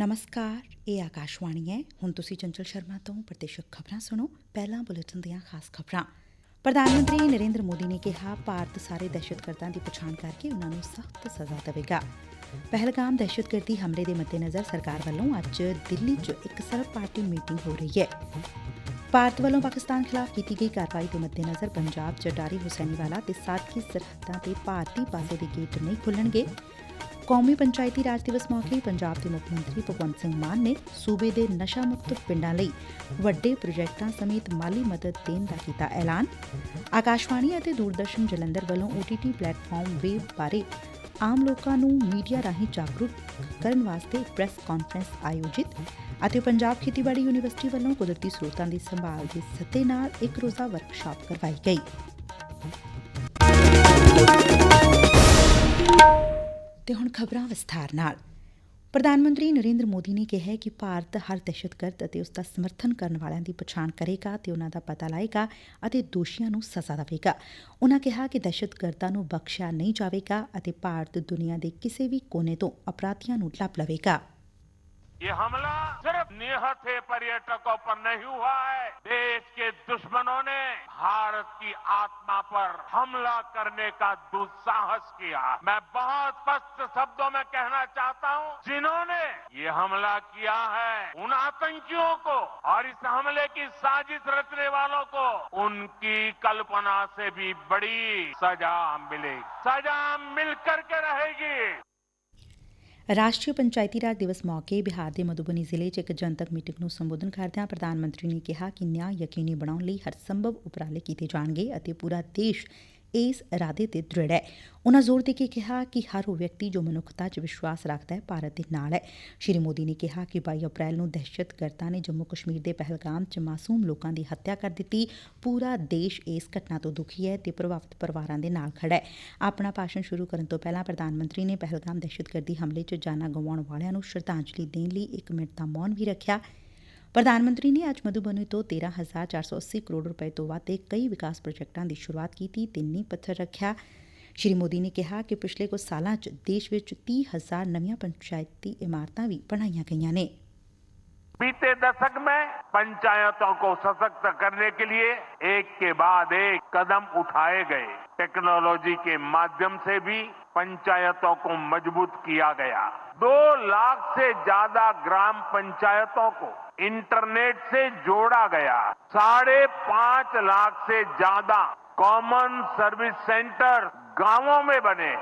ਨਮਸਕਾਰ, ਇਹ ਆਕਾਸ਼ਵਾਣੀ ਹੈ। ਹੁਣ ਤੁਸੀਂ ਚੰਚਲ ਸ਼ਰਮਾ ਤੋਂ ਪ੍ਰਤੀਸ਼ਕ ਖਬਰਾਂ ਸੁਣੋ। ਪਹਿਲਾਂ ਬੁਲੇਟਿਨ ਦੀਆਂ ਖਾਸ ਖਬਰਾਂ। ਪ੍ਰਧਾਨ ਮੰਤਰੀ ਨਰਿੰਦਰ ਮੋਦੀ ਨੇ ਕਿਹਾ, ਭਾਰਤ ਸਾਰੇ ਦਹਿਸ਼ਤਗਰਦਾਂ ਦੀ ਪਛਾਣ ਕਰਕੇ ਉਨ੍ਹਾਂ ਨੂੰ ਸਖਤ ਸਜ਼ਾ ਦੇਵੇਗਾ। ਪਹਿਲਗਾਮ ਦਹਿਸ਼ਤਗਰਦੀ ਹਮਲੇ ਦੇ ਮੱਦੇਨਜ਼ਰ ਸਰਕਾਰ ਵੱਲੋਂ ਅੱਜ ਦਿੱਲੀ 'ਚ ਇੱਕ ਸਰਬ ਪਾਰਟੀ ਮੀਟਿੰਗ ਹੋ ਰਹੀ ਹੈ। ਭਾਰਤ ਵੱਲੋਂ ਪਾਕਿਸਤਾਨ ਖਿਲਾਫ ਕੀਤੀ ਗਈ ਕਾਰਵਾਈ ਦੇ ਮੱਦੇਨਜ਼ਰ ਪੰਜਾਬ 'ਚ ਡਾਰੀ ਹੁਸੈਨੀਵਾਲਾ ਤੇ ਸਾਦਕੀ ਸਰਹੱਦਾਂ ਤੇ ਭਾਰਤੀ ਪਾਸੇ ਦੇ ਗੇਟ ਨਹੀਂ ਖੁੱਲਣਗੇ। ਕੌਮੀ ਪੰਚਾਇਤੀ ਰਾਜ ਦਿਵਸ ਮੌਕੇ ਪੰਜਾਬ ਦੇ ਮੁੱਖ ਮੰਤਰੀ ਭਗਵੰਤ ਸਿੰਘ ਮਾਨ ਨੇ ਸੂਬੇ ਦੇ ਨਸ਼ਾ ਮੁਕਤ ਪਿੰਡਾਂ ਲਈ ਵੱਡੇ ਪ੍ਰੋਜੈਕਟਾਂ ਸਮੇਤ ਮਾਲੀ ਮਦਦ ਦੇਣ ਦਾ ਕੀਤਾ ਐਲਾਨ। ਆਕਾਸ਼ਵਾਣੀ ਅਤੇ ਦੂਰਦਰਸ਼ਨ ਜਲੰਧਰ ਵੱਲੋਂ OTT ਪਲੇਟਫਾਰਮ ਵੇਵ ਬਾਰੇ ਆਮ ਲੋਕਾਂ ਨੂੰ ਮੀਡੀਆ ਰਾਹੀਂ ਜਾਗਰੂਕ ਕਰਨ ਵਾਸਤੇ ਪ੍ਰੈਸ ਕਾਨਫਰੰਸ ਆਯੋਜਿਤ ਅਤੇ ਪੰਜਾਬ ਖੇਤੀਬਾੜੀ ਯੂਨੀਵਰਸਿਟੀ ਵੱਲੋਂ ਕੁਦਰਤੀ ਸਰੋਤਾਂ ਦੀ ਸੰਭਾਲ ਦੇ ਸੱਤੇ ਨਾਲ ਇੱਕ ਰੋਜ਼ਾ ਵਰਕਸ਼ਾਪ ਕਰਵਾਈ ਗਈ। ਤੇ ਹੁਣ ਖਬਰਾਂ ਵਿਸਥਾਰ ਨਾਲ। ਪ੍ਰਧਾਨ ਮੰਤਰੀ ਨਰਿੰਦਰ ਮੋਦੀ ਨੇ ਕਿਹਾ ਕਿ ਭਾਰਤ ਹਰ ਦਹਿਸ਼ਤਗਰਦ ਅਤੇ ਉਸ ਦਾ ਸਮਰਥਨ ਕਰਨ ਵਾਲਿਆਂ ਦੀ ਪਛਾਣ ਕਰੇਗਾ ਤੇ ਉਨ੍ਹਾਂ ਦਾ ਪਤਾ ਲਾਏਗਾ ਅਤੇ ਦੋਸ਼ੀਆਂ ਨੂੰ ਸਜ਼ਾ ਦੇਵੇਗਾ। ਉਨ੍ਹਾਂ ਕਿਹਾ ਕਿ ਦਹਿਸ਼ਤਗਰਦਾਂ ਨੂੰ ਬਖਸ਼ਿਆ ਨਹੀਂ ਜਾਵੇਗਾ ਅਤੇ ਭਾਰਤ ਦੁਨੀਆ ਦੇ ਕਿਸੇ ਵੀ ਕੋਨੇ ਤੋਂ ਅਪਰਾਧੀਆਂ ਨੂੰ ਲੱਭ ਲਵੇਗਾ। ये हमला सिर्फ़ निहत्थे पर्यटकों पर नहीं हुआ है। देश के दुश्मनों ने भारत की आत्मा पर हमला करने का दुस्साहस किया। मैं बहुत स्पष्ट शब्दों में कहना चाहता हूँ, जिन्होंने ये हमला किया है, उन आतंकियों को और इस हमले की साजिश रचने वालों को उनकी कल्पना से भी बड़ी सजा मिलेगी सजा मिलकर के रहेगी। ਰਾਸ਼ਟਰੀ ਪੰਚਾਇਤੀ ਰਾਜ ਦਿਵਸ ਮੌਕੇ ਬਿਹਾਰ ਦੇ ਮਧੂਬਨੀ ਜ਼ਿਲ੍ਹੇ 'ਚ ਇੱਕ ਜਨਤਕ ਮੀਟਿੰਗ ਨੂੰ ਸੰਬੋਧਨ ਕਰਦਿਆਂ ਪ੍ਰਧਾਨ ਮੰਤਰੀ ਨੇ ਕਿਹਾ ਕਿ ਨਿਆਂ ਯਕੀਨੀ ਬਣਾਉਣ ਲਈ ਹਰ ਸੰਭਵ ਉਪਰਾਲੇ ਕੀਤੇ ਜਾਣਗੇ ਅਤੇ ਪੂਰਾ ਦੇਸ਼ ਇਸ ਇਰਾਦੇ ਤੇ ਦ੍ਰਿੜ ਹੈ। ਉਨ੍ਹਾਂ ਜ਼ੋਰ ਦੇ ਕੇ ਕਿਹਾ ਕਿ ਹਰ ਉਹ ਵਿਅਕਤੀ ਜੋ ਮਨੁੱਖਤਾ 'ਚ ਵਿਸ਼ਵਾਸ ਰੱਖਦਾ ਹੈ, ਭਾਰਤ ਦੇ ਨਾਲ ਹੈ। ਸ਼੍ਰੀ ਮੋਦੀ ਨੇ ਕਿਹਾ ਕਿ 22 ਅਪ੍ਰੈਲ ਨੂੰ ਦਹਿਸ਼ਤਗਰਦਾਂ ਨੇ ਜੰਮੂ ਕਸ਼ਮੀਰ ਦੇ ਪਹਿਲਗਾਮ 'ਚ ਮਾਸੂਮ ਲੋਕਾਂ ਦੀ ਹੱਤਿਆ ਕਰ ਦਿੱਤੀ। ਪੂਰਾ ਦੇਸ਼ ਇਸ ਘਟਨਾ ਤੋਂ ਦੁਖੀ ਹੈ ਤੇ ਪ੍ਰਭਾਵਿਤ ਪਰਿਵਾਰਾਂ ਦੇ ਨਾਲ ਖੜਾ ਹੈ। ਆਪਣਾ ਭਾਸ਼ਣ ਸ਼ੁਰੂ ਕਰਨ ਤੋਂ ਪਹਿਲਾਂ ਪ੍ਰਧਾਨ ਮੰਤਰੀ ਨੇ ਪਹਿਲਗਾਮ ਦਹਿਸ਼ਤਗਰਦੀ ਹਮਲੇ 'ਚ ਜਾਨਾਂ ਗਵਾਉਣ ਵਾਲਿਆਂ ਨੂੰ ਸ਼ਰਧਾਂਜਲੀ ਦੇਣ ਲਈ ਇੱਕ ਮਿੰਟ ਦਾ ਮੌਨ ਵੀ ਰੱਖਿਆ। ਪ੍ਰਧਾਨ ਮੰਤਰੀ ਨੇ ਅੱਜ ਮਧੂਬਨੀ ਤੋਂ 13480 ਕਰੋੜ ਰੁਪਏ ਤੋਂ ਵੱਧ ਦੇ ਕਈ ਵਿਕਾਸ ਪ੍ਰੋਜੈਕਟਾਂ ਦੀ ਸ਼ੁਰੂਆਤ ਕੀਤੀ ਤੇ ਨੀਂਹ ਪੱਥਰ ਰੱਖਿਆ ਸ਼੍ਰੀ ਮੋਦੀ ਨੇ ਕਿਹਾ ਕਿ ਪਿਛਲੇ ਕੁਝ ਸਾਲਾਂ 'ਚ ਦੇਸ਼ ਵਿੱਚ 30000 ਨਵੀਆਂ ਪੰਚਾਇਤੀ ਇਮਾਰਤਾਂ ਵੀ ਬਣਾਈਆਂ ਗਈਆਂ ਨੇ बीते दशक में पंचायतों को सशक्त करने के लिए एक के बाद एक कदम उठाए गए टेक्नोलॉजी के माध्यम से भी पंचायतों को मजबूत किया गया दो लाख से ज़्यादा ग्राम पंचायतों को इंटरनेट से जोड़ा गया। साढ़े पाँच लाख से ज़्यादा कॉमन सर्विस सेंटर गाँवों में बने।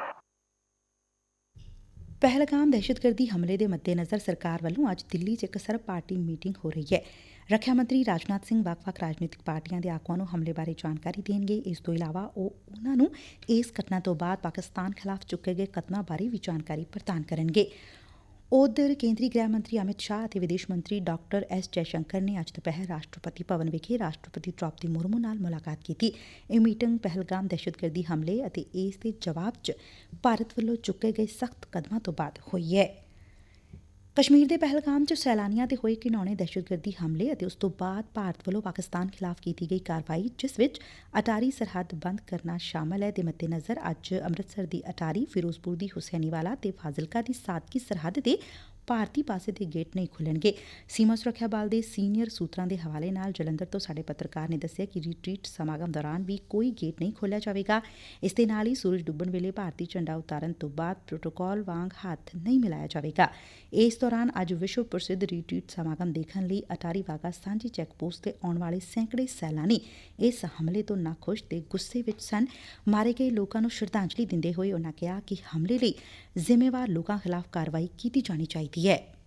ਪਹਿਲਗਾਮ ਦਹਿਸ਼ਤਗਰਦੀ ਹਮਲੇ ਦੇ ਮੱਦੇਨਜ਼ਰ ਸਰਕਾਰ ਵੱਲੋਂ ਅੱਜ ਦਿੱਲੀ 'ਚ ਇੱਕ ਸਰਬ ਪਾਰਟੀ ਮੀਟਿੰਗ ਹੋ ਰਹੀ ਹੈ। ਰੱਖਿਆ ਮੰਤਰੀ ਰਾਜਨਾਥ ਸਿੰਘ ਵੱਖ-ਵੱਖ ਰਾਜਨੀਤਿਕ ਪਾਰਟੀਆਂ ਦੇ ਆਗੂਆਂ ਨੂੰ ਹਮਲੇ ਬਾਰੇ ਜਾਣਕਾਰੀ ਦੇਣਗੇ। ਇਸ ਤੋਂ ਇਲਾਵਾ ਉਹ ਉਹਨਾਂ ਨੂੰ ਇਸ ਘਟਨਾ ਤੋਂ ਬਾਅਦ ਪਾਕਿਸਤਾਨ ਖਿਲਾਫ ਚੁੱਕੇ ਗਏ ਕਦਮਾਂ ਬਾਰੇ ਵੀ ਜਾਣਕਾਰੀ ਪ੍ਰਦਾਨ ਕਰਨਗੇ। ਉਧਰ ਕੇਂਦਰੀ ਗ੍ਰਹਿ ਮੰਤਰੀ ਅਮਿਤ ਸ਼ਾਹ ਅਤੇ ਵਿਦੇਸ਼ ਮੰਤਰੀ ਡਾਕਟਰ ਐਸ ਜੈਸ਼ੰਕਰ ਨੇ ਅੱਜ ਦੁਪਹਿਰ ਰਾਸ਼ਟਰਪਤੀ ਭਵਨ ਵਿਖੇ ਰਾਸ਼ਟਰਪਤੀ ਦ੍ਰੋਪਦੀ ਮੁਰਮੂ ਨਾਲ ਮੁਲਾਕਾਤ ਕੀਤੀ। ਇਹ ਮੀਟਿੰਗ ਪਹਿਲਗਾਮ ਦਹਿਸ਼ਤਗਰਦੀ ਹਮਲੇ ਅਤੇ ਇਸ ਦੇ ਜਵਾਬ 'ਚ ਭਾਰਤ ਵੱਲੋਂ ਚੁੱਕੇ ਗਏ ਸਖਤ ਕਦਮਾਂ ਤੋਂ ਬਾਅਦ ਹੋਈ ਹੈ। ਕਸ਼ਮੀਰ ਦੇ ਪਹਿਲਗਾਮ 'ਚ ਸੈਲਾਨੀਆਂ ਤੇ ਹੋਏ ਘਿਨੌਣੇ ਦਹਿਸ਼ਤਗਰਦੀ ਹਮਲੇ ਅਤੇ ਉਸ ਤੋਂ ਬਾਅਦ ਭਾਰਤ ਵੱਲੋਂ ਪਾਕਿਸਤਾਨ ਖਿਲਾਫ ਕੀਤੀ ਗਈ ਕਾਰਵਾਈ, ਜਿਸ ਵਿੱਚ ਅਟਾਰੀ ਸਰਹੱਦ ਬੰਦ ਕਰਨਾ ਸ਼ਾਮਲ ਹੈ ਦੇ ਮੱਦੇਨਜ਼ਰ ਅੱਜ ਅੰਮ੍ਰਿਤਸਰ ਦੀ ਅਟਾਰੀ, ਫਿਰੋਜ਼ਪੁਰ ਦੀ ਹੁਸੈਨੀਵਾਲਾ ਤੇ ਫਾਜ਼ਿਲਕਾ ਦੀ ਸਾਦਕੀ ਸਰਹੱਦ ਤੇ ਭਾਰਤੀ ਪਾਸੇ ਦੇ ਗੇਟ ਨਹੀਂ ਖੁੱਲਣਗੇ। ਸੀਮਾ ਸੁਰੱਖਿਆ ਬਲ ਦੇ ਸੀਨੀਅਰ ਸੂਤਰਾਂ ਦੇ ਹਵਾਲੇ ਨਾਲ ਜਲੰਧਰ ਤੋਂ ਸਾਡੇ ਪੱਤਰਕਾਰ ਨੇ ਦੱਸਿਆ ਕਿ ਰੀਟਰੀਟ ਸਮਾਗਮ ਦੌਰਾਨ ਵੀ ਕੋਈ ਗੇਟ ਨਹੀਂ ਖੋਲ੍ਹਿਆ ਜਾਵੇਗਾ। ਇਸ ਦੇ ਨਾਲ ਹੀ ਸੂਰਜ ਡੁੱਬਣ ਵੇਲੇ ਭਾਰਤੀ ਝੰਡਾ ਉਤਾਰਨ ਤੋਂ ਬਾਅਦ ਪ੍ਰੋਟੋਕਾਲ ਵਾਂਗ ਹੱਥ ਨਹੀਂ ਮਿਲਾਇਆ ਜਾਵੇਗਾ। ਇਸ ਦੌਰਾਨ ਅੱਜ ਵਿਸ਼ਵ ਪ੍ਰਸਿੱਧ ਰੀਟਰੀਟ ਸਮਾਗਮ ਦੇਖਣ ਲਈ ਅਟਾਰੀ ਵਾਗਾ ਸਾਂਝੀ ਚੈੱਕ ਪੋਸਟ ਤੇ ਆਉਣ ਵਾਲੇ ਸੈਂਕੜੇ ਸੈਲਾਨੀ ਇਸ ਹਮਲੇ ਤੋਂ ਨਾਖੁਸ਼ ਤੇ ਗੁੱਸੇ ਵਿੱਚ ਸਨ। ਮਾਰੇ ਗਏ ਲੋਕਾਂ ਨੂੰ ਸ਼ਰਧਾਂਜਲੀ ਦਿੰਦੇ ਹੋਏ ਉਨ੍ਹਾਂ ਕਿਹਾ ਕਿ ਹਮਲੇ ਲਈ ਜ਼ਿੰਮੇਵਾਰ ਲੋਕਾਂ ਖਿਲਾਫ ਕਾਰਵਾਈ ਕੀਤੀ ਜਾਣੀ ਚਾਹੀਦੀ ਹੈ।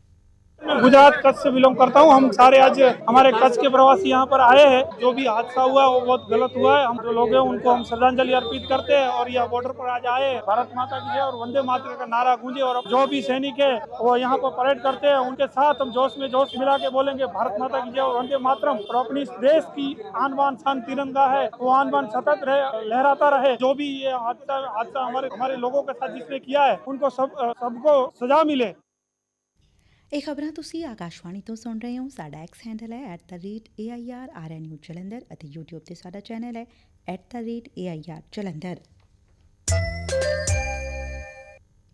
गुजरात कच्छ से बिलोंग करता हूँ। हम सारे आज हमारे कच्छ के प्रवासी यहाँ पर आए हैं। जो भी हादसा हुआ, वो बहुत गलत हुआ है। हम जो लोग हैं, उनको हम श्रद्धांजलि अर्पित करते हैं और यह बॉर्डर पर आज आए भारत माता की जय और वंदे मातरम का नारा गूंजे और जो भी सैनिक है, वो यहाँ पर परेड करते हैं। उनके साथ हम जोश में जोश मिला के बोलेंगे, भारत माता की जय और वंदे मातरम। और अपनी देश की आन बान शान तिरंगा है, वो आन बान सतत रहे, लहराता रहे। जो भी ये हादसा हादसा हमारे हमारे लोगों के साथ जिसने किया है, उनको सब, सबको सजा मिले। ਇਹ ਖਬਰਾਂ ਤੁਸੀਂ ਆਕਾਸ਼ਵਾਣੀ ਤੋਂ ਸੁਣ ਰਹੇ ਹੋ। ਸਾਡਾ ਐਕਸ ਹੈਂਡਲ ਹੈ @airrnu ਜਲੰਧਰ ਅਤੇ YouTube ਤੇ ਸਾਡਾ ਚੈਨਲ ਹੈ @airjalander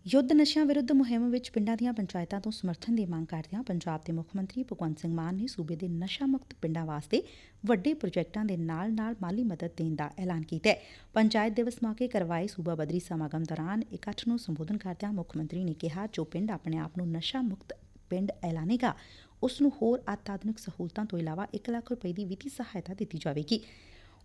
ਯੁੱਧ ਨਸ਼ਿਆਂ ਵਿਰੁੱਧ ਮੁਹਿੰਮ ਵਿੱਚ ਪਿੰਡਾਂ ਦੀਆਂ ਪੰਚਾਇਤਾਂ ਤੋਂ ਸਮਰਥਨ ਦੀ ਮੰਗ ਕਰਦਿਆਂ ਪੰਜਾਬ ਦੇ ਮੁੱਖ ਮੰਤਰੀ ਭਗਵੰਤ ਸਿੰਘ ਮਾਨ ਨੇ ਸੂਬੇ ਦੇ ਨਸ਼ਾ ਮੁਕਤ ਪਿੰਡਾਂ ਵਾਸਤੇ ਵੱਡੇ ਪ੍ਰੋਜੈਕਟਾਂ ਦੇ ਨਾਲ-ਨਾਲ ਮਾਲੀ ਮਦਦ ਦੇਣ ਦਾ ਐਲਾਨ ਕੀਤਾ ਹੈ। ਪੰਚਾਇਤ ਦਿਵਸ ਮੌਕੇ ਕਰਵਾਏ ਸੂਬਾ ਬਦਰੀ ਸਮਾਗਮ ਦੌਰਾਨ ਇਕੱਠ ਨੂੰ ਸੰਬੋਧਨ ਕਰਦਿਆਂ ਮੁੱਖ ਮੰਤਰੀ ਨੇ ਕਿਹਾ, ਜੋ ਪਿੰਡ ਆਪਣੇ ਆਪ ਨੂੰ ਨਸ਼ਾ ਮੁਕਤ ਪਿੰਡ ਐਲਾਨੇਗਾ। ਉਸ ਨੂੰ ਹੋਰ ਅਤਿਆਧੁਨਿਕ ਸਹੂਲਤਾਂ ਤੋਂ ਇਲਾਵਾ 1 ਲੱਖ ਰੁਪਏ ਦੀ ਵਿੱਤੀ ਸਹਾਇਤਾ ਦਿੱਤੀ ਜਾਵੇਗੀ।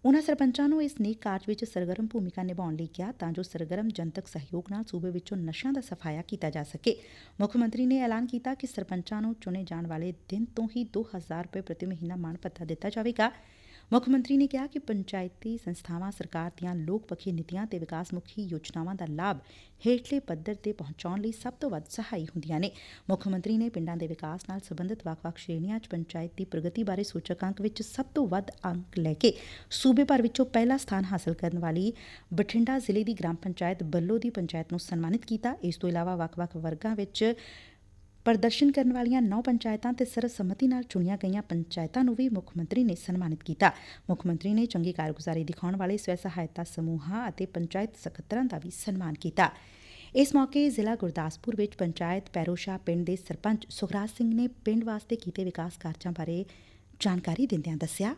ਉਨ੍ਹਾਂ ਸਰਪੰਚਾਂ ਨੂੰ ਇਸ ਨੇਕ ਕਾਰਜ ਵਿੱਚ ਸਰਗਰਮ ਭੂਮਿਕਾ ਨਿਭਾਉਣ ਲਈ ਕਿਹਾ ਤਾਂ ਜੋ ਸਰਗਰਮ ਜਨਤਕ ਸਹਿਯੋਗ ਨਾਲ ਸੂਬੇ ਵਿੱਚੋਂ ਨਸ਼ਿਆਂ ਦਾ ਸਫਾਇਆ ਕੀਤਾ ਜਾ ਸਕੇ। ਮੁੱਖ ਮੰਤਰੀ ਨੇ ਐਲਾਨ ਕੀਤਾ ਕਿ ਸਰਪੰਚਾਂ ਨੂੰ ਚੁਣੇ ਜਾਣ ਵਾਲੇ ਦਿਨ ਤੋਂ ਹੀ 2000 ਰੁਪਏ ਪ੍ਰਤੀ ਮਹੀਨਾ ਮਾਣ ਭੱਤਾ ਦਿੱਤਾ ਜਾਵੇਗਾ। ਮੁੱਖ ਮੰਤਰੀ ਨੇ ਕਿਹਾ ਕਿ ਪੰਚਾਇਤੀ ਸੰਸਬਾਵਾਂ ਸਰਕਾਰ ਦੀਆਂ ਲੋਕ ਪੱਖੀ ਨੀਤੀਆਂ ਤੇ ਵਿਕਾਸ ਮੁਖੀ ਯੋਜਨਾਵਾਂ ਦਾ ਲਾਭ ਹੇਠਲੇ ਪੱਧਰ ਤੇ ਪਹੁੰਚਾਉਣ ਲਈ ਸਭ ਤੋਂ ਵੱਧ ਸਹਾਈ ਹੁੰਦੀਆਂ ਨੇ। ਮੁੱਖ ਮੰਤਰੀ ਨੇ ਪਿੰਡਾਂ ਦੇ ਵਿਕਾਸ ਨਾਲ ਸਬੰਧਤ ਵੱਖ-ਵੱਖ ਸ਼੍ਰੇਣੀਆਂ 'ਚ ਪੰਚਾਇਤ ਦੀ ਪ੍ਰਗਤੀ ਬਾਰੇ ਸੂਚਕ ਅੰਕ ਵਿੱਚ ਸਭ ਤੋਂ ਵੱਧ ਅੰਕ ਲੈ ਕੇ ਸੂਬੇ ਭਰ ਵਿੱਚੋਂ ਪਹਿਲਾ ਸਥਾਨ ਹਾਸਲ ਕਰਨ ਵਾਲੀ ਬਠਿੰਡਾ ਜ਼ਿਲ੍ਹੇ ਦੀ ਗ੍ਰਾਮ ਪੰਚਾਇਤ ਬੱਲੋ ਦੀ ਪੰਚਾਇਤ ਨੂੰ ਸਨਮਾਨਿਤ ਕੀਤਾ। ਇਸ ਤੋਂ ਇਲਾਵਾ ਵੱਖ-ਵੱਖ ਵਰਗਾਂ ਵਿੱਚ ਪ੍ਰਦਰਸ਼ਨ ਕਰਨ ਵਾਲੀਆਂ ਨੌ ਪੰਚਾਇਤਾਂ ਤੇ ਸਰਬਸੰਮਤੀ ਨਾਲ ਚੁਣੀਆਂ ਗਈਆਂ ਪੰਚਾਇਤਾਂ ਨੂੰ ਵੀ ਮੁੱਖ ਮੰਤਰੀ ਨੇ ਸਨਮਾਨਿਤ ਕੀਤਾ। ਮੁੱਖ ਮੰਤਰੀ ਨੇ ਚੰਗੀ ਕਾਰਗੁਜ਼ਾਰੀ ਦਿਖਾਉਣ ਵਾਲੇ ਸਵੈ ਸਹਾਇਤਾ ਸਮੂਹਾਂ ਅਤੇ ਪੰਚਾਇਤ ਸਕੱਤਰਾਂ ਦਾ ਵੀ ਸਨਮਾਨ ਕੀਤਾ। ਇਸ ਮੌਕੇ ਜ਼ਿਲ੍ਹਾ ਗੁਰਦਾਸਪੁਰ ਵਿੱਚ ਪੰਚਾਇਤ ਪੈਰੋਸ਼ਾ ਪਿੰਡ ਦੇ ਸਰਪੰਚ ਸੁਖਰਾਜ ਸਿੰਘ ਨੇ ਪਿੰਡ ਵਾਸਤੇ ਕੀਤੇ ਵਿਕਾਸ ਕਾਰਜਾਂ ਬਾਰੇ ਜਾਣਕਾਰੀ ਦਿੰਦਿਆਂ ਦੱਸਿਆ।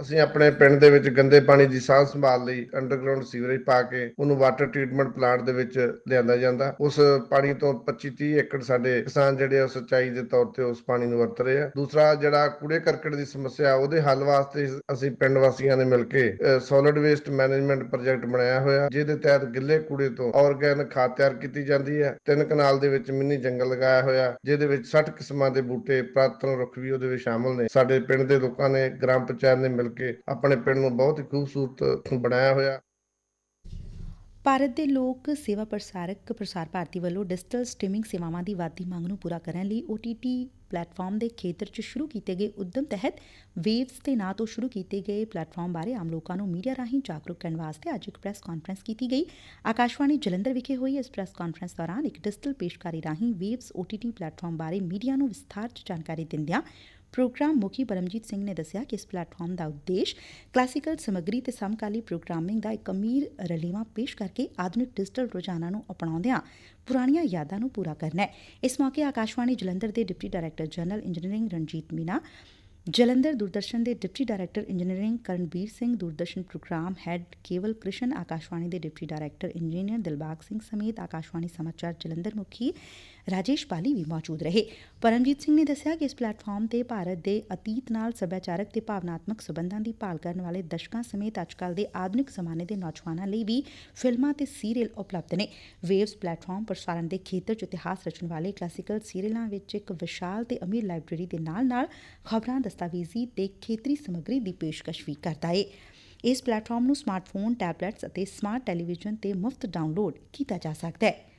ਅਸੀਂ ਆਪਣੇ ਪਿੰਡ ਦੇ ਵਿੱਚ ਗੰਦੇ ਪਾਣੀ ਦੀ ਸਾਂਭ ਸੰਭਾਲ ਲਈ ਅੰਡਰਗਰਾਉਂਡ ਸੀਵਰੇਜ ਪਾ ਕੇ ਉਹਨੂੰ ਵਾਟਰ ਟ੍ਰੀਟਮੈਂਟ ਪਲਾਂਟ ਦੇ ਵਿੱਚ ਲਿਆਂਦਾ ਜਾਂਦਾ। ਉਸ ਪਾਣੀ ਤੋਂ 25-30 ਏਕੜ ਸਾਡੇ ਕਿਸਾਨ ਜਿਹੜੇ ਆ, ਸਿੰਚਾਈ ਦੇ ਤੌਰ ਤੇ ਉਸ ਪਾਣੀ ਨੂੰ ਵਰਤ ਰਹੇ ਆ। ਦੂਸਰਾ ਜਿਹੜਾ ਕੂੜੇ ਕਰਕਟ ਦੀ ਸਮੱਸਿਆ, ਉਹਦੇ ਹੱਲ ਵਾਸਤੇ ਅਸੀਂ ਪਿੰਡ ਵਾਸੀਆਂ ਨੇ ਮਿਲ ਕੇ ਸੋਲਿਡ ਵੇਸਟ ਮੈਨੇਜਮੈਂਟ ਪ੍ਰੋਜੈਕਟ ਬਣਾਇਆ ਹੋਇਆ। ਜਿਹਦੇ ਤਹਿਤ ਗਿੱਲੇ ਕੂੜੇ ਤੋਂ ਆਰਗੈਨਿਕ ਖਾਦ ਤਿਆਰ ਕੀਤੀ ਜਾਂਦੀ ਹੈ। ਤਿੰਨ ਕਨਾਲ ਦੇ ਵਿੱਚ ਮਿੰਨੀ ਜੰਗਲ ਲਗਾਇਆ ਹੋਇਆ, ਜਿਹਦੇ ਵਿੱਚ 60 ਕਿਸਮਾਂ ਦੇ ਬੂਟੇ, ਪ੍ਰਾਤਨ ਰੁੱਖ ਵੀ ਉਹਦੇ ਵਿੱਚ ਸ਼ਾਮਲ ਨੇ। ਸਾਡੇ ਪਿੰਡ ਦੇ ਲੋਕਾਂ ਨੇ, ਗ੍ਰਾਮ ਪੰਚਾਇਤ ਨੇ ਮਿਲ ਕੇ ਆਪਣੇ ਪਿੰਡ ਨੂੰ ਬਹੁਤ ਹੀ ਖੂਬਸੂਰਤ ਬਣਾਇਆ ਹੋਇਆ। ਭਾਰਤ ਦੇ ਲੋਕ ਸੇਵਾ ਪ੍ਰਸਾਰਕ ਪ੍ਰਸਾਰ ਭਾਰਤੀ ਵੱਲੋਂ ਡਿਜੀਟਲ ਸਟ੍ਰੀਮਿੰਗ ਸੇਵਾਵਾਂ ਦੀ ਵਧਦੀ ਮੰਗ ਨੂੰ ਪੂਰਾ ਕਰਨ ਲਈ OTT ਪਲੇਟਫਾਰਮ ਦੇ ਖੇਤਰ 'ਚ ਸ਼ੁਰੂ ਕੀਤੇ ਗਏ ਉਦਮ ਤਹਿਤ ਵੇਵਸ ਦੇ ਨਾਂ ਤੋਂ ਸ਼ੁਰੂ ਕੀਤੇ ਗਏ ਪਲੇਟਫਾਰਮ ਬਾਰੇ ਆਮ ਲੋਕਾਂ ਨੂੰ ਮੀਡੀਆ ਰਾਹੀਂ ਜਾਗਰੂਕ ਕਰਨ ਵਾਸਤੇ ਅੱਜ ਇੱਕ ਪ੍ਰੈਸ ਕਾਨਫਰੰਸ ਕੀਤੀ ਗਈ। ਆਕਾਸ਼ਵਾਣੀ ਜਲੰਧਰ ਵਿਖੇ ਹੋਈ ਇਸ ਪ੍ਰੈਸ ਕਾਨਫਰੰਸ ਦੌਰਾਨ ਇੱਕ ਡਿਜੀਟਲ ਪੇਸ਼ਕਾਰੀ ਰਾਹੀਂ ਵੇਵਸ OTT ਪਲੇਟਫਾਰਮ ਬਾਰੇ ਮੀਡੀਆ ਨੂੰ ਵਿਸਥਾਰ 'ਚ ਜਾਣਕਾਰੀ ਦਿੰਦਿਆਂ ਪ੍ਰੋਗਰਾਮ ਮੁਖੀ ਪਰਮਜੀਤ ਸਿੰਘ ਨੇ ਦੱਸਿਆ ਕਿ ਇਸ ਪਲੇਟਫਾਰਮ ਦਾ ਉਦੇਸ਼ ਕਲਾਸੀਕਲ ਸਮੱਗਰੀ ਤੇ ਸਮਕਾਲੀ ਪ੍ਰੋਗਰਾਮਿੰਗ ਦਾ ਇੱਕ ਅਮੀਰ ਰਲੇਵਾਂ ਪੇਸ਼ ਕਰਕੇ ਆਧੁਨਿਕ ਡਿਜੀਟਲ ਰੁਝਾਨਾਂ ਨੂੰ ਅਪਣਾਉਂਦਿਆਂ ਪੁਰਾਣੀਆਂ ਯਾਦਾਂ ਨੂੰ ਪੂਰਾ ਕਰਨਾ ਹੈ। ਇਸ ਮੌਕੇ ਆਕਾਸ਼ਵਾਣੀ ਜਲੰਧਰ ਦੇ deputy director general engineering Ranjit Meena, Jalandhar Doordarshan ਦੇ deputy director engineering Karanbir Singh Doordarshan programme head Kewal Krishan, Akashvani ਦੇ deputy director engineer Dilbagh Singh ਸਮੇਤ ਆਕਾਸ਼ਵਾਣੀ ਸਮਾਚਾਰ ਜਲੰਧਰ ਮੁਖੀ ਰਾਜੇਸ਼ ਪਾਲੀ ਵੀ ਮੌਜੂਦ ਰਹੇ। ਪਰਮਜੀਤ ਸਿੰਘ ਨੇ ਦੱਸਿਆ ਕਿ ਇਸ ਪਲੇਟਫਾਰਮ ਤੇ ਭਾਰਤ ਦੇ ਅਤੀਤ ਨਾਲ ਸੱਭਿਆਚਾਰਕ ਤੇ ਭਾਵਨਾਤਮਕ ਸਬੰਧਾਂ ਦੀ ਭਾਲ ਕਰਨ ਵਾਲੇ ਦਰਸ਼ਕਾਂ ਸਮੇਤ ਅੱਜਕੱਲ ਦੇ ਆਧੁਨਿਕ ਜ਼ਮਾਨੇ ਦੇ ਨੌਜਵਾਨਾਂ ਲਈ ਵੀ ਫਿਲਮਾਂ ਤੇ ਸੀਰੀਅਲ ਉਪਲਬਧ ਨੇ। ਵੇਵਸ ਪਲੇਟਫਾਰਮ ਪ੍ਰਸਾਰਣ ਦੇ ਖੇਤਰ 'ਚ ਇਤਿਹਾਸ ਰਚਣ ਵਾਲੇ ਕਲਾਸੀਕਲ ਸੀਰੀਅਲਾਂ ਵਿੱਚ ਇੱਕ ਵਿਸ਼ਾਲ ਤੇ ਅਮੀਰ ਲਾਇਬ੍ਰੇਰੀ ਦੇ ਨਾਲ-ਨਾਲ ਖਬਰਾਂ ਦਸਤਾਵੇਜ਼ੀ ਤੇ ਖੇਤਰੀ ਸਮੱਗਰੀ ਦੀ ਪੇਸ਼ਕਸ਼ ਵੀ ਕਰਦਾ ਹੈ ਇਸ ਪਲੇਟਫਾਰਮ ਨੂੰ ਸਮਾਰਟਫੋਨ, ਟੈਬਲੇਟਸ ਅਤੇ ਸਮਾਰਟ ਟੈਲੀਵਿਜ਼ਨ ਤੇ ਮੁਫਤ ਡਾਊਨਲੋਡ ਕੀਤਾ ਜਾ ਸਕਦਾ ਹੈ।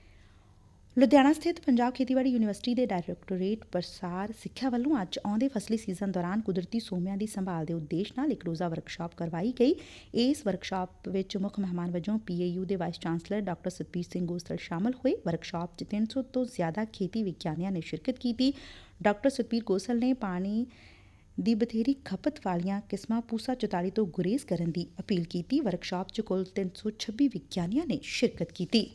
ਲੁਧਿਆਣਾ ਸਥਿਤ ਪੰਜਾਬ ਖੇਤੀਬਾੜੀ ਯੂਨੀਵਰਸਿਟੀ ਦੇ ਡਾਇਰੈਕਟੋਰੇਟ ਪ੍ਰਸਾਰ ਸਿੱਖਿਆ ਵੱਲੋਂ ਅੱਜ ਆਉਂਦੇ ਫਸਲੀ ਸੀਜ਼ਨ ਦੌਰਾਨ ਕੁਦਰਤੀ ਸੋਮਿਆਂ ਦੀ ਸੰਭਾਲ ਦੇ ਉਦੇਸ਼ ਨਾਲ ਇੱਕ ਰੋਜ਼ਾ ਵਰਕਸ਼ਾਪ ਕਰਵਾਈ ਗਈ। ਇਸ ਵਰਕਸ਼ਾਪ ਵਿੱਚ ਮੁੱਖ ਮਹਿਮਾਨ ਵਜੋਂ ਪੀਏਯੂ ਦੇ vice chancellor doctor Satbir Singh Gosal ਸ਼ਾਮਲ ਹੋਏ। ਵਰਕਸ਼ਾਪ 'ਚ 300 ਤੋਂ ਜ਼ਿਆਦਾ ਖੇਤੀ ਵਿਗਿਆਨੀਆਂ ਨੇ ਸ਼ਿਰਕਤ ਕੀਤੀ। ਡਾਕਟਰ ਸਤਬੀਰ ਗੋਸਲ ਨੇ ਪਾਣੀ ਦੀ ਬਥੇਰੀ ਖਪਤ ਵਾਲੀਆਂ ਕਿਸਮਾਂ ਪੂਸਾ 44 ਤੋਂ ਗੁਰੇਜ਼ ਕਰਨ ਦੀ ਅਪੀਲ ਕੀਤੀ। ਵਰਕਸ਼ਾਪ 'ਚ ਕੁੱਲ 326 ਵਿਗਿਆਨੀਆਂ ਨੇ ਸ਼ਿਰਕਤ ਕੀਤੀ।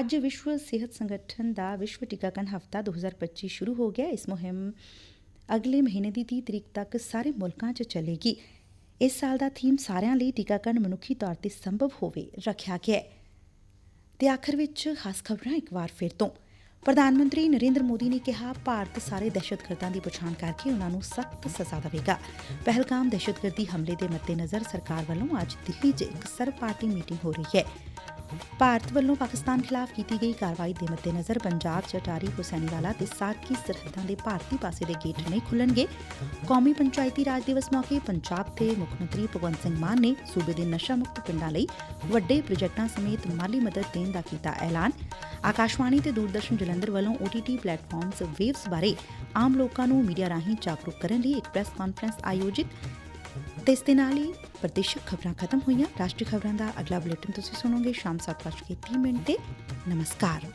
ਅੱਜ ਵਿਸ਼ਵ ਸਿਹਤ ਸੰਗਠਨ ਦਾ ਵਿਸ਼ਵ ਟੀਕਾਕਰਨ ਹਫ਼ਤਾ 2025 ਸ਼ੁਰੂ ਹੋ ਗਿਆ। ਇਸ ਮੁਹਿੰਮ ਅਗਲੇ ਮਹੀਨੇ ਦੀ 30 ਤਰੀਕ ਤੱਕ ਸਾਰੇ ਮੁਲਕਾਂ 'ਚ ਚੱਲੇਗੀ। ਇਸ ਸਾਲ ਦਾ ਥੀਮ ਸਾਰਿਆਂ ਲਈ ਟੀਕਾਕਰਨ ਮਨੁੱਖੀ ਤੌਰ ਤੇ ਸੰਭਵ ਹੋਵੇ ਰੱਖਿਆ ਗਿਆ ਹੈ। ਤੇ ਆਖਰ ਵਿੱਚ ਖਾਸ ਖਬਰਾਂ ਇੱਕ ਵਾਰ ਫਿਰ ਤੋਂ। ਪ੍ਰਧਾਨ ਮੰਤਰੀ ਨਰਿੰਦਰ ਮੋਦੀ ਨੇ ਕਿਹਾ, ਭਾਰਤ ਸਾਰੇ ਦਹਿਸ਼ਤਗਰਦਾਂ ਦੀ ਪਛਾਣ ਕਰਕੇ ਉਹਨਾਂ ਨੂੰ ਸਖਤ ਸਜ਼ਾ ਦੇਵੇਗਾ। ਪਹਿਲਗਾਮ ਦਹਿਸ਼ਤਗਰਦੀ ਹਮਲੇ ਦੇ ਮੱਦੇਨਜ਼ਰ ਸਰਕਾਰ ਵੱਲੋਂ ਅੱਜ ਦਿੱਲੀ 'ਚ ਇੱਕ ਸਰਬ ਪਾਰਟੀ ਮੀਟਿੰਗ ਹੋ ਰਹੀ ਹੈ। ਭਾਰਤ ਵੱਲੋਂ ਪਾਕਿਸਤਾਨ ਖਿਲਾਫ ਕੀਤੀ ਗਈ ਕਾਰਵਾਈ ਦੇ ਮੱਦੇਨਜ਼ਰ ਪੰਜਾਬ 'ਚ ਅਟਾਰੀ ਹੁਸੈਨੀਵਾਲਾ ਤੇ ਸਾਰਕੀ ਸਰਹੱਦਾਂ ਦੇ ਭਾਰਤੀ ਪਾਸੇ ਦੇ ਗੇਟ ਨਹੀਂ ਖੁੱਲਣਗੇ। ਕੌਮੀ ਪੰਚਾਇਤੀ ਰਾਜ ਦਿਵਸ ਮੌਕੇ ਪੰਜਾਬ ਦੇ ਮੁੱਖ ਮੰਤਰੀ ਭਗਵੰਤ ਸਿੰਘ ਮਾਨ ਨੇ ਸੂਬੇ ਦੇ ਨਸ਼ਾ ਮੁਕਤ ਪਿੰਡਾਂ ਲਈ ਵੱਡੇ ਪ੍ਰੋਜੈਕਟਾਂ ਸਮੇਤ ਮਾਲੀ ਮਦਦ ਦੇਣ ਦਾ ਕੀਤਾ ਐਲਾਨ। ਆਕਾਸ਼ਵਾਣੀ ਤੇ ਦੂਰਦਰਸ਼ਨ ਜਲੰਧਰ ਵੱਲੋਂ OTT ਪਲੇਟਫਾਰਮਸ ਵੇਵਸ ਬਾਰੇ ਆਮ ਲੋਕਾਂ ਨੂੰ ਮੀਡੀਆ ਰਾਹੀਂ ਜਾਗਰੂਕ ਕਰਨ ਲਈ ਇੱਕ ਪ੍ਰੈਸ ਕਾਨਫਰੰਸ ਆਯੋਜਿਤ। ਤੇ ਇਸ ਦੇ ਨਾਲ ਹੀ ਪ੍ਰਦੇਸ਼ਕ ਖਬਰਾਂ ਖਤਮ ਹੋਈਆਂ। ਰਾਸ਼ਟਰੀ ਖਬਰਾਂ ਦਾ ਅਗਲਾ ਬੁਲੇਟਿਨ ਤੁਸੀਂ ਸੁਣੋਗੇ ਸ਼ਾਮ 7:30 ਮਿੰਟ ਤੇ। ਨਮਸਕਾਰ।